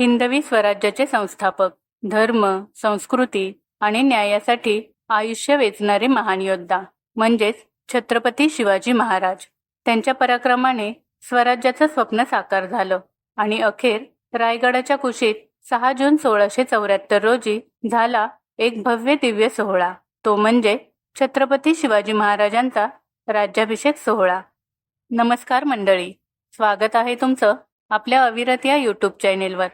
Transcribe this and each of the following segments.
हिंदवी स्वराज्याचे संस्थापक धर्म संस्कृती आणि न्यायासाठी आयुष्य वेचणारे महान योद्धा म्हणजेच छत्रपती शिवाजी महाराज. त्यांच्या पराक्रमाने स्वराज्याचं स्वप्न साकार झालं आणि अखेर रायगडाच्या कुशीत सहा जून सोळाशे चौऱ्याहत्तर रोजी झाला एक भव्य दिव्य सोहळा. तो म्हणजे छत्रपती शिवाजी महाराजांचा राज्याभिषेक सोहळा. नमस्कार मंडळी स्वागत आहे तुमचं आपल्या अविरत या यूट्यूब चॅनेलवर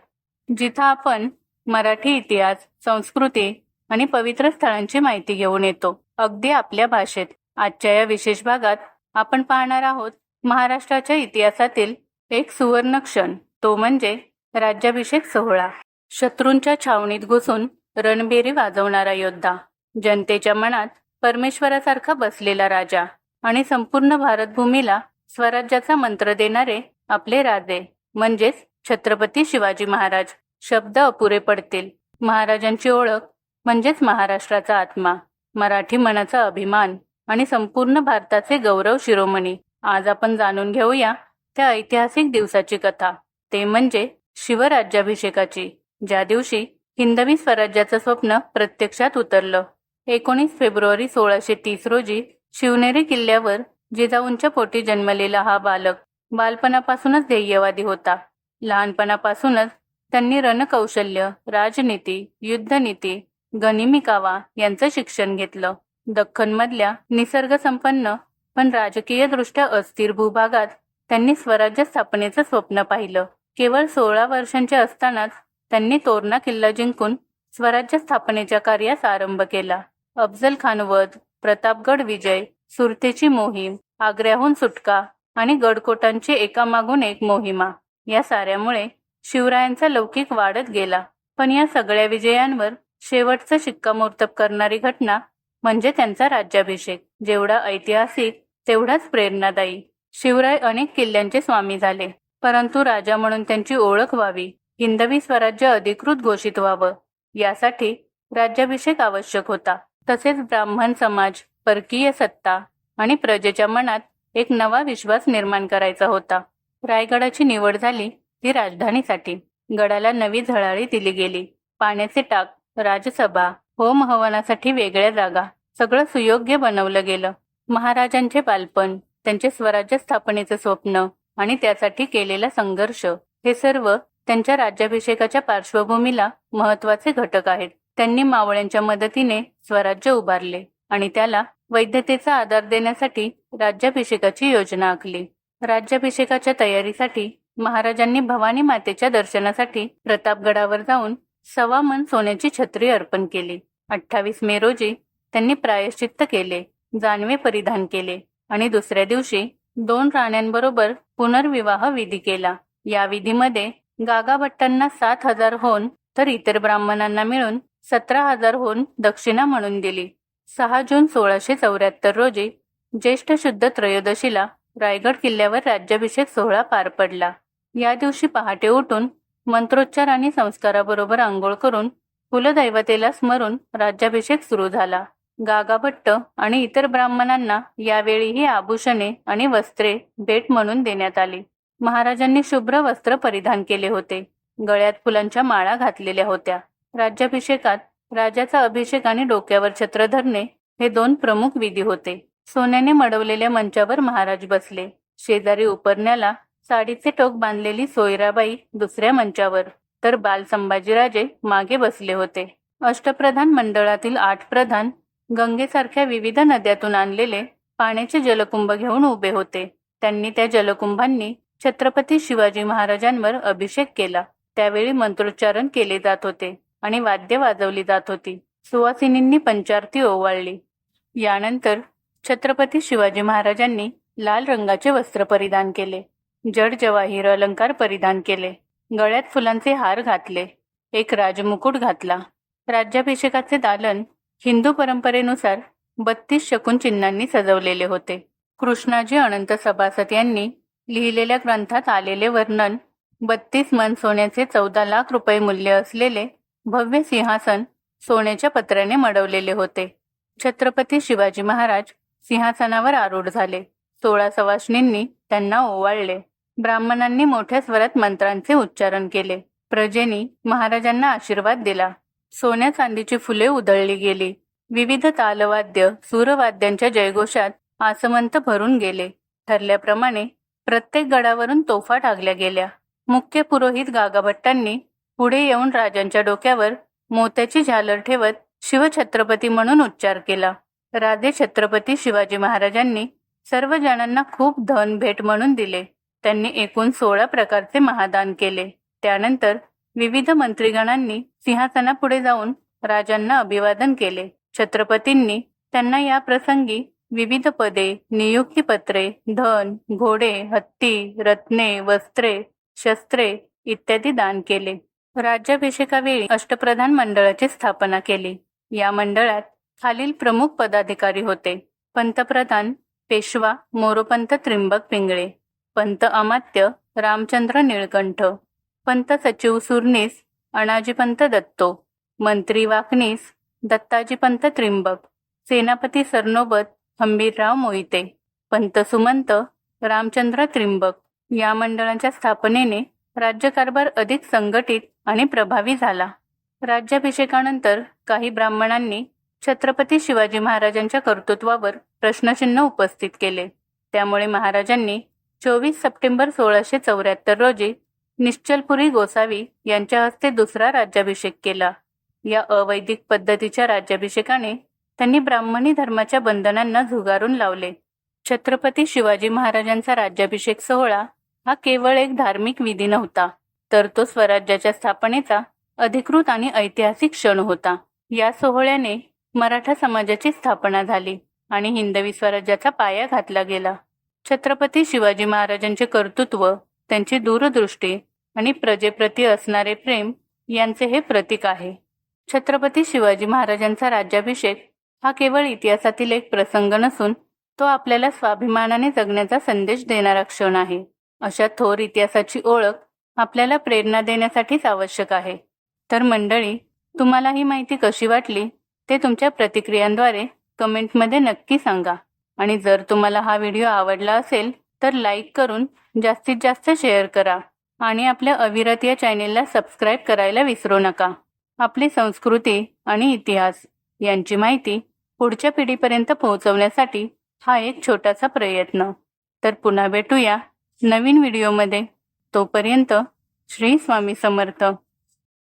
जिथं आपण मराठी इतिहास संस्कृती आणि पवित्र स्थळांची माहिती घेऊन येतो. अगदी आपल्या भाषेत आजच्या या विशेष भागात आपण पाहणार आहोत महाराष्ट्राच्या इतिहासातील एक सुवर्ण क्षण. तो म्हणजे राज्याभिषेक सोहळा. शत्रूंच्या छावणीत घुसून रणबेरी वाजवणारा योद्धा जनतेच्या मनात परमेश्वरासारखा बसलेला राजा आणि संपूर्ण भारतभूमीला स्वराज्याचा मंत्र देणारे आपले राजे म्हणजेच छत्रपती शिवाजी महाराज. शब्द अपुरे पडतील. महाराजांची ओळख म्हणजेच महाराष्ट्राचा आत्मा मराठी मनाचा अभिमान आणि संपूर्ण भारताचे गौरव शिरोमणी. आज आपण जाणून घेऊया त्या ऐतिहासिक दिवसाची कथा. ते म्हणजे शिवराज्याभिषेकाची ज्या दिवशी हिंदवी स्वराज्याचं स्वप्न प्रत्यक्षात उतरलं. एकोणीस फेब्रुवारी सोळाशे तीस रोजी शिवनेरी किल्ल्यावर जिजाऊंच्या पोटी जन्मलेला हा बालक बालपणापासूनच ध्येयवादी होता. लहानपणापासूनच त्यांनी रणकौशल्य राजनीती युद्धनीती गनिमिकावा यांचं शिक्षण घेतलं. दख्खनमधल्या निसर्गसंपन्न पण राजकीयदृष्ट्या अस्थिर भूभागात त्यांनी स्वराज्य स्थापनेचं स्वप्न पाहिलं. केवळ सोळा वर्षांचे असतानाच त्यांनी तोरणा किल्ला जिंकून स्वराज्य स्थापनेच्या कार्यास आरंभ केला. अफजल खान वध प्रतापगड विजय सुरतेची मोहीम आग्र्याहून सुटका आणि गडकोटांची एकामागून एक मोहिमा या साऱ्यामुळे शिवरायांचा लौकिक वाढत गेला. पण या सगळ्या विजयांवर शेवटचं शिक्कामोर्तब करणारी घटना म्हणजे त्यांचा राज्याभिषेक. जेवढा ऐतिहासिक तेवढाच प्रेरणादायी. शिवराय अनेक किल्ल्यांचे स्वामी झाले. परंतु राजा म्हणून त्यांची ओळख व्हावी हिंदवी स्वराज्य अधिकृत घोषित व्हावं यासाठी राज्याभिषेक आवश्यक होता. तसेच ब्राह्मण समाज परकीय सत्ता आणि प्रजेच्या मनात एक नवा विश्वास निर्माण करायचा होता. रायगडाची निवड झाली ती राजधानीसाठी गडाला नवी झळाळी दिली गेली. पाण्याचे टाक राजसभा होम हवनासाठी वेगळ्या जागा सगळं सुयोग्य बनवलं गेलं. महाराजांचे बालपण त्यांचे स्वराज्य स्थापनेचं स्वप्न आणि त्यासाठी केलेला संघर्ष हे सर्व त्यांच्या राज्याभिषेकाच्या पार्श्वभूमीला महत्त्वाचे घटक आहेत. त्यांनी मावळ्यांच्या मदतीने स्वराज्य उभारले आणि त्याला वैधतेचा आधार देण्यासाठी राज्याभिषेकाची योजना आखली. राज्याभिषेकाच्या तयारीसाठी महाराजांनी भवानी मातेच्या दर्शनासाठी प्रतापगडावर जाऊन सवा मन सोन्याची छत्री अर्पण केली. अठ्ठावीस मे रोजी त्यांनी प्रायश्चित्त केले जानवे परिधान केले आणि दुसऱ्या दिवशी दोन राण्यांबरोबर पुनर्विवाह विधी केला. या विधीमध्ये गागाभट्टांना सात हजार होऊन तर इतर ब्राह्मणांना मिळून सतरा हजार होऊन दक्षिणा म्हणून दिली. सहा जून सोळाशे चौऱ्याहत्तर रोजी ज्येष्ठ शुद्ध त्रयोदशीला रायगड किल्ल्यावर राज्याभिषेक सोहळा पार पडला. या दिवशी पहाटे उठून मंत्रोच्चार आणि संस्काराबरोबर आंघोळ करून कुलदैवतेला स्मरून राज्याभिषेक सुरू झाला. गागाभट्ट आणि इतर ब्राह्मणांना यावेळीही आभूषणे आणि वस्त्रे भेट म्हणून देण्यात आली. महाराजांनी शुभ्र वस्त्र परिधान केले होते. गळ्यात फुलांच्या माळा घातलेल्या होत्या. राज्याभिषेकात राजाचा अभिषेक आणि डोक्यावर छत्र धरणे हे दोन प्रमुख विधी होते. सोन्याने मडवलेल्या मंचावर महाराज बसले. शेजारी उपरण्याला साडीचे टोक बांधलेली सोयराबाई दुसऱ्या मंचावर तर बाल संभाजीराजे मागे बसले होते. अष्टप्रधान मंडळातील आठ प्रधान गंगेसारख्या विविध नद्यातून आणलेले पाण्याचे जलकुंभ घेऊन उभे होते. त्यांनी त्या जलकुंभांनी छत्रपती शिवाजी महाराजांवर अभिषेक केला. त्यावेळी मंत्रोच्चारण केले जात होते आणि वाद्य वाजवली जात होती. सुवासिनींनी पंचारती ओवाळली. यानंतर छत्रपती शिवाजी महाराजांनी लाल रंगाचे वस्त्र परिधान केले. जड जवाहीर अलंकार परिधान केले. गळ्यात फुलांचे हार घातले. एक राजमुकुट घातला. राज्याभिषेकाचे दालन हिंदू परंपरेनुसार बत्तीस शकून चिन्हांनी सजवलेले होते. कृष्णाजी अनंत सभासद यांनी लिहिलेल्या ग्रंथात आलेले वर्णन बत्तीस मन सोन्याचे चौदा लाख रुपये मूल्य असलेले भव्य सिंहासन सोन्याच्या पत्र्याने मडवलेले होते. छत्रपती शिवाजी महाराज सिंहासनावर आरूढ झाले. सोळा सवाष्णींनी त्यांना ओवाळले. ब्राह्मणांनी मोठ्या स्वरात मंत्रांचे उच्चारण केले. प्रजेनी महाराजांना आशीर्वाद दिला. सोन्या चांदीची फुले उधळली गेली. विविध तालवाद्य सूरवाद्यांच्या जयघोषात आसमंत भरून गेले. ठरल्याप्रमाणे प्रत्येक गडावरून तोफा टाकल्या गेल्या. मुख्य पुरोहित गागाभट्टांनी पुढे येऊन राजांच्या डोक्यावर मोत्याची झालर ठेवत शिवछत्रपती म्हणून उच्चार केला. राधे छत्रपती शिवाजी महाराजांनी सर्व जणांना खूप धन भेट म्हणून दिले. त्यांनी एकूण सोळा प्रकारचे महादान केले. त्यानंतर विविध मंत्रीगणांनी सिंहासनापुढे जाऊन राजांना अभिवादन केले. छत्रपतींनी त्यांना या प्रसंगी विविध पदे नियुक्तीपत्रे धन घोडे हत्ती रत्ने वस्त्रे शस्त्रे इत्यादी दान केले. राज्याभिषेकावेळी अष्टप्रधान मंडळाची स्थापना केली. या मंडळात खालील प्रमुख पदाधिकारी होते. पंतप्रधान पेशवा मोरोपंत त्रिंबक पिंगळे. पंत अमात्य रामचंद्र निळकंठ पंत सचिव सुरनीस अणाजीपंत दत्तो मंत्री वाकनीस दत्ताजीपंत त्रिंबक सेनापती सरनोबत हंबीरराव मोहिते पंत सुमंत रामचंद्र त्रिंबक या मंडळाच्या स्थापनेने राज्यकारभार अधिक संघटित आणि प्रभावी झाला. राज्याभिषेकानंतर काही ब्राह्मणांनी छत्रपती शिवाजी महाराजांच्या कर्तृत्वावर प्रश्नचिन्ह उपस्थित केले. त्यामुळे महाराजांनी चोवीस सप्टेंबर सोळाशे चौऱ्याहत्तर रोजी निश्चलपुरी गोसावी यांच्या हस्ते दुसरा राज्याभिषेक केला. या अवैदिक पद्धतीच्या राज्याभिषेकाने त्यांनी ब्राह्मणी धर्माच्या बंधनांना झुगारून लावले. छत्रपती शिवाजी महाराजांचा राज्याभिषेक सोहळा हा केवळ एक धार्मिक विधी नव्हता तर तो स्वराज्याच्या स्थापनेचा अधिकृत आणि ऐतिहासिक क्षण होता. या सोहळ्याने मराठा समाजाची स्थापना झाली आणि हिंदवी स्वराज्याचा पाया घातला गेला. छत्रपती शिवाजी महाराजांचे कर्तृत्व त्यांची दूरदृष्टी आणि प्रजेप्रती असणारे प्रेम यांचे हे प्रतीक आहे. छत्रपती शिवाजी महाराजांचा राज्याभिषेक हा केवळ इतिहासातील एक प्रसंग नसून तो आपल्याला स्वाभिमानाने जगण्याचा संदेश देणारा क्षण आहे. अशा थोर इतिहासाची ओळख आपल्याला प्रेरणा देण्यासाठीच आवश्यक आहे. तर मंडळी तुम्हाला ही माहिती कशी वाटली ते तुमच्या प्रतिक्रियांद्वारे कमेंटमध्ये नक्की सांगा. आणि जर तुम्हाला हा व्हिडिओ आवडला असेल तर लाईक करून जास्तीत जास्त शेअर करा आणि आपल्या अविरत या चॅनेलला सबस्क्राईब करायला विसरू नका. आपली संस्कृती आणि इतिहास यांची माहिती पुढच्या पिढीपर्यंत पोहोचवण्यासाठी हा एक छोटासा प्रयत्न. तर पुन्हा भेटूया नवीन व्हिडिओमध्ये. तोपर्यंत श्री स्वामी समर्थ.